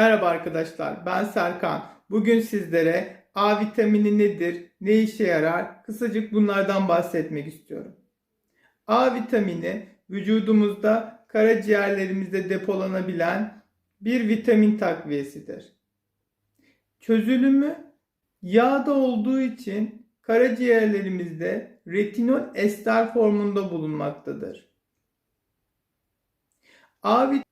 Merhaba arkadaşlar, ben Serkan. Bugün sizlere A vitamini nedir, ne işe yarar, kısacık bunlardan bahsetmek istiyorum. A vitamini vücudumuzda karaciğerlerimizde depolanabilen bir vitamin takviyesidir. Çözülümü yağda olduğu için karaciğerlerimizde retinol ester formunda bulunmaktadır. A vitamini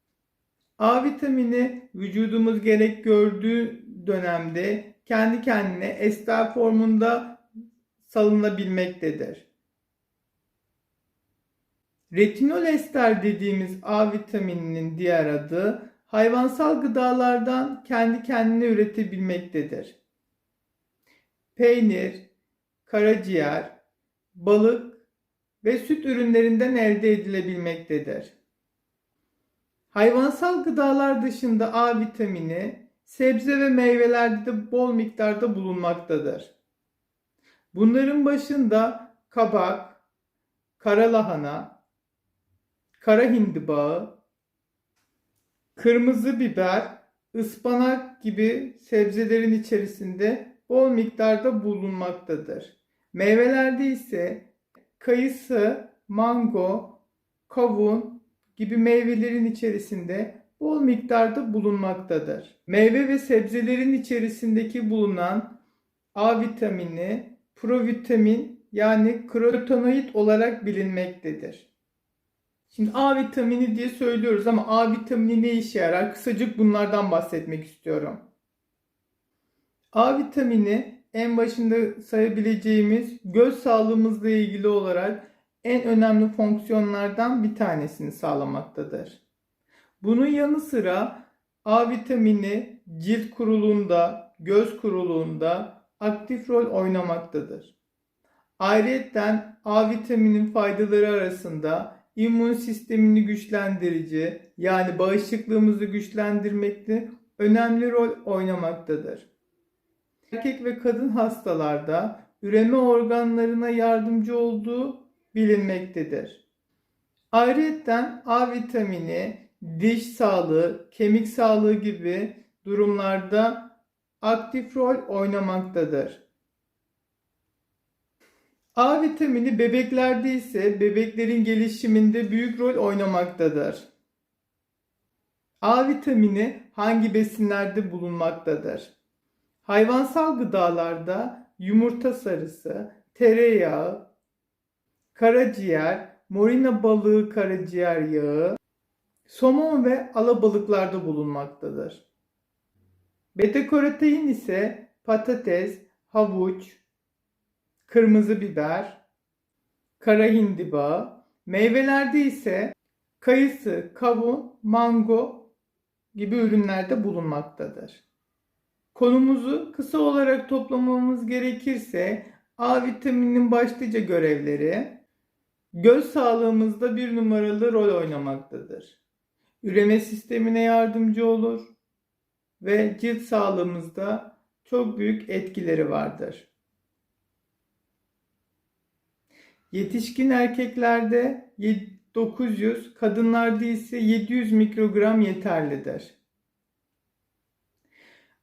A vitamini vücudumuz gerek gördüğü dönemde kendi kendine ester formunda salınabilmektedir. Retinol ester dediğimiz A vitamininin diğer adı hayvansal gıdalardan kendi kendine üretebilmektedir. Peynir, karaciğer, balık ve süt ürünlerinden elde edilebilmektedir. Hayvansal gıdalar dışında A vitamini sebze ve meyvelerde de bol miktarda bulunmaktadır. Bunların başında kabak, kara lahana, kara hindibağı, kırmızı biber, ıspanak gibi sebzelerin içerisinde bol miktarda bulunmaktadır. Meyvelerde ise kayısı, mango, kavun, gibi meyvelerin içerisinde bol miktarda bulunmaktadır. Meyve ve sebzelerin içerisindeki bulunan A vitamini provitamin yani karotenoid olarak bilinmektedir. Şimdi A vitamini diye söylüyoruz ama A vitamini ne işe yarar? Kısacık bunlardan bahsetmek istiyorum. A vitamini en başında sayabileceğimiz göz sağlığımızla ilgili olarak en önemli fonksiyonlardan bir tanesini sağlamaktadır. Bunun yanı sıra A vitamini cilt kuruluğunda, göz kuruluğunda aktif rol oynamaktadır. Ayrıca A vitaminin faydaları arasında immün sistemini güçlendirici yani bağışıklığımızı güçlendirmekte önemli rol oynamaktadır. Erkek ve kadın hastalarda üreme organlarına yardımcı olduğu bilinmektedir. Ayrıca A vitamini diş sağlığı, kemik sağlığı gibi durumlarda aktif rol oynamaktadır. A vitamini bebeklerde ise bebeklerin gelişiminde büyük rol oynamaktadır. A vitamini hangi besinlerde bulunmaktadır? Hayvansal gıdalarda yumurta sarısı, tereyağı, karaciğer, morina balığı karaciğer yağı, somon ve alabalıklarda bulunmaktadır. Beta-karotein ise patates, havuç, kırmızı biber, kara hindiba, meyvelerde ise kayısı, kavun, mango gibi ürünlerde bulunmaktadır. Konumuzu kısa olarak toplamamız gerekirse A vitamininin başlıca görevleri göz sağlığımızda bir numaralı rol oynamaktadır. Üreme sistemine yardımcı olur ve cilt sağlığımızda çok büyük etkileri vardır. Yetişkin erkeklerde 900, kadınlarda ise 700 mikrogram yeterlidir.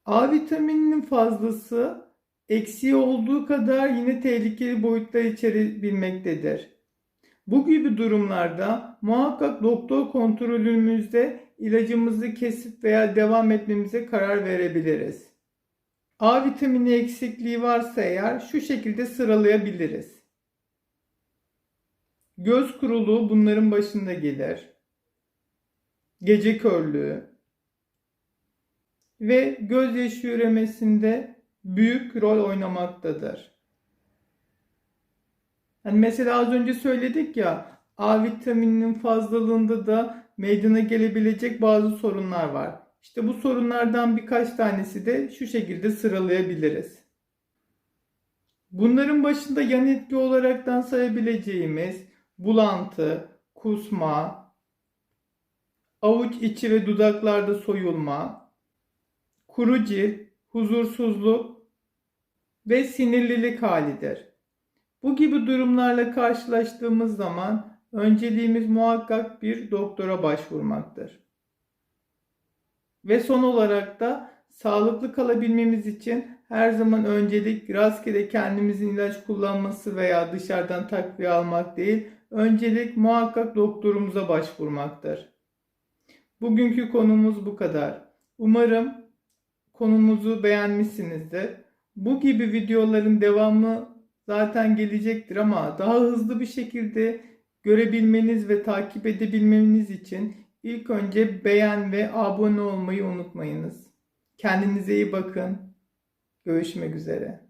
A vitamininin fazlası eksiği olduğu kadar yine tehlikeli boyutlar içerebilmektedir. Bu gibi durumlarda muhakkak doktor kontrolümüzde ilacımızı kesip veya devam etmemize karar verebiliriz. A vitamini eksikliği varsa eğer şu şekilde sıralayabiliriz. Göz kuruluğu bunların başında gelir. Gece körlüğü ve gözyaşı üremesinde büyük rol oynamaktadır. Hani mesela az önce söyledik ya A vitamininin fazlalığında da meydana gelebilecek bazı sorunlar var. İşte bu sorunlardan birkaç tanesi de şu şekilde sıralayabiliriz. Bunların başında yan etki olaraktan sayabileceğimiz bulantı, kusma, avuç içi ve dudaklarda soyulma, kuru cilt, huzursuzluk ve sinirlilik halidir. Bu gibi durumlarla karşılaştığımız zaman önceliğimiz muhakkak bir doktora başvurmaktır. Ve son olarak da sağlıklı kalabilmemiz için her zaman öncelik rastgele kendimizin ilaç kullanması veya dışarıdan takviye almak değil, öncelik muhakkak doktorumuza başvurmaktır. Bugünkü konumuz bu kadar. Umarım konumuzu beğenmişsinizdir. Bu gibi videoların devamı zaten gelecektir ama daha hızlı bir şekilde görebilmeniz ve takip edebilmeniz için ilk önce beğen ve abone olmayı unutmayınız. Kendinize iyi bakın. Görüşmek üzere.